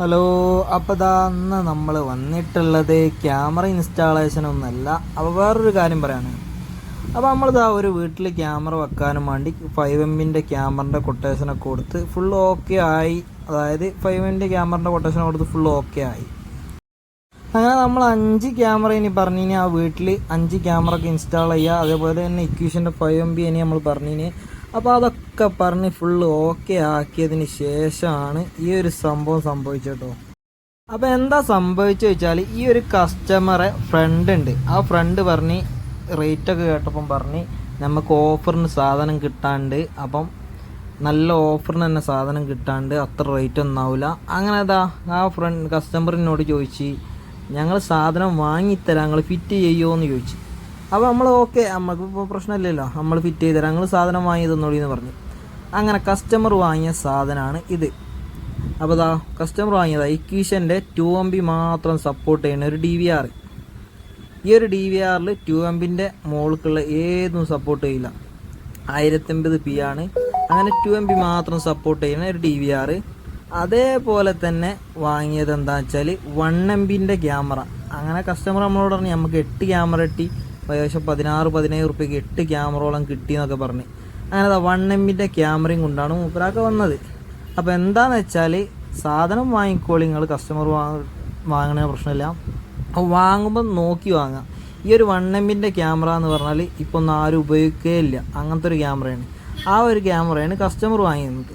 Hello അപ്പോൾ ഇതാ അന്ന് നമ്മൾ വന്നിട്ടുള്ളത് ക്യാമറ ഇൻസ്റ്റാളേഷൻ ഒന്നല്ല അപ്പോൾ വേറൊരു കാര്യം പറയാണ്. അപ്പോൾ നമ്മളിതാ ഒരു വീട്ടിൽ ക്യാമറ വെക്കാനും വേണ്ടി ഫൈവ് എമ്മിന്റെ ക്യാമറിന്റെ കൊട്ടേഷനൊക്കെ കൊടുത്ത് ഫുൾ ഓക്കെ ആയി. അതായത് ഫൈവ് എമ്മിന്റെ ക്യാമറിന്റെ കൊട്ടേഷൻ കൊടുത്ത് ഫുൾ ഓക്കെ ആയി. അങ്ങനെ നമ്മൾ അഞ്ച് ക്യാമറ ഇനി പറഞ്ഞു കഴിഞ്ഞാൽ ആ വീട്ടിൽ അഞ്ച് ക്യാമറ ഒക്കെ ഇൻസ്റ്റാൾ ചെയ്യുക അതേപോലെ തന്നെ ഇക്യൂഷന്റെ ഫൈവ് എം ബി ഇനി നമ്മൾ പറഞ്ഞിനി. അപ്പോൾ അതൊക്കെ പറഞ്ഞ് ഫുള്ള് ഓക്കെ ആക്കിയതിന് ശേഷമാണ് ഈ ഒരു സംഭവം സംഭവിച്ചേട്ടോ. അപ്പോൾ എന്താ സംഭവിച്ചു വെച്ചാൽ ഈ ഒരു കസ്റ്റമറെ ഫ്രണ്ട് ഉണ്ട്. ആ ഫ്രണ്ട് പറഞ്ഞ് റേറ്റ് ഒക്കെ കേട്ടപ്പം പറഞ്ഞ് നമുക്ക് ഓഫറിന് സാധനം കിട്ടാണ്ട് അപ്പം നല്ല ഓഫറിന് തന്നെ സാധനം കിട്ടാണ്ട് അത്ര റേറ്റ് ഒന്നും ആവില്ല അങ്ങനെ അതാ ആ ഫ്രണ്ട് കസ്റ്റമറിനോട് ചോദിച്ച് ഞങ്ങൾ സാധനം വാങ്ങിത്തരാം ഞങ്ങൾ ഫിറ്റ് ചെയ്യുമോ എന്ന് ചോദിച്ചു. അപ്പോൾ നമ്മൾ ഓക്കെ നമുക്ക് ഇപ്പോൾ പ്രശ്നമില്ലല്ലോ. നമ്മൾ ഫിറ്റ് ചെയ്ത് തരാം. നിങ്ങൾ സാധനം വാങ്ങി തന്നോളി എന്ന് പറഞ്ഞു. അങ്ങനെ കസ്റ്റമർ വാങ്ങിയ സാധനമാണ് ഇത്. അപ്പോൾ ഇതാ കസ്റ്റമർ വാങ്ങിയതാ. ഇക്വീഷന്റെ ടു എം ബി മാത്രം സപ്പോർട്ട് ചെയ്യുന്ന ഒരു ഡി വി ആർ ഈ ഒരു ഡി വി ആറിൽ ടു എം ബിന്റെ മുകൾക്കുള്ള ഏതും സപ്പോർട്ട് ചെയ്യില്ല. ആയിരത്തമ്പത് പി ആണ്. അങ്ങനെ ടു എം ബി മാത്രം സപ്പോർട്ട് ചെയ്യുന്ന ഒരു ഡി വി ആർ അതേപോലെ തന്നെ വാങ്ങിയത് എന്താ വെച്ചാൽ വൺ എം ബിന്റെ ക്യാമറ അങ്ങനെ കസ്റ്റമർ നമ്മളോട് പറഞ്ഞു നമുക്ക് എട്ട് ക്യാമറ കിട്ടി ഏകദേശം പതിനാറ് പതിനേഴ് റുപ്യക്ക് എട്ട് ക്യാമറയോളം കിട്ടി എന്നൊക്കെ പറഞ്ഞ്. അങ്ങനെ വൺ എം ബിന്റെ ക്യാമറയും കൊണ്ടാണ് മൂപ്പരാക്ക വന്നത്. അപ്പോൾ എന്താണെന്ന് വെച്ചാൽ സാധനം വാങ്ങിക്കോളി നിങ്ങൾ കസ്റ്റമർ വാങ്ങ വാങ്ങണ പ്രശ്നമില്ല. അപ്പോൾ വാങ്ങുമ്പോൾ നോക്കി വാങ്ങാം. ഈ ഒരു വൺ എമ്മിന്റെ ക്യാമറ എന്ന് പറഞ്ഞാൽ ഇപ്പോൾ ഒന്നും ആരും ഉപയോഗിക്കുകയില്ല അങ്ങനത്തെ ഒരു ക്യാമറയാണ് ആ ഒരു ക്യാമറയാണ് കസ്റ്റമർ വാങ്ങിയത്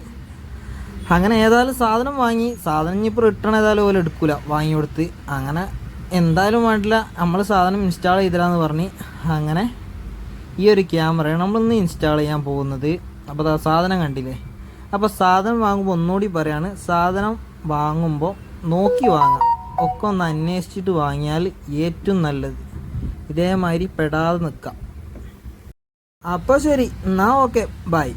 അങ്ങനെ ഏതായാലും സാധനം വാങ്ങി. സാധനം ഇനിയിപ്പോൾ റിട്ടേൺ ഏതായാലും പോലെ എടുക്കില്ല വാങ്ങി കൊടുത്ത് അങ്ങനെ എന്തായാലും വേണ്ടില്ല നമ്മൾ സാധനം ഇൻസ്റ്റാൾ ചെയ്തില്ലാന്ന് പറഞ്ഞ് അങ്ങനെ ഈ ഒരു ക്യാമറയാണ് നമ്മളിന്ന് ഇൻസ്റ്റാൾ ചെയ്യാൻ പോകുന്നത്. അപ്പോൾ അതാ സാധനം കണ്ടില്ലേ? അപ്പോൾ സാധനം വാങ്ങുമ്പോൾ ഒന്നുകൂടി പറയാണ് സാധനം വാങ്ങുമ്പോൾ നോക്കി വാങ്ങാം. ഒക്കെ ഒന്ന് അന്വേഷിച്ചിട്ട് വാങ്ങിയാൽ ഏറ്റവും നല്ലത്. ഇതേമാതിരി പെടാതെ നിൽക്കാം അപ്പോൾ ശരി എന്നാൽ ഓക്കെ ബൈ.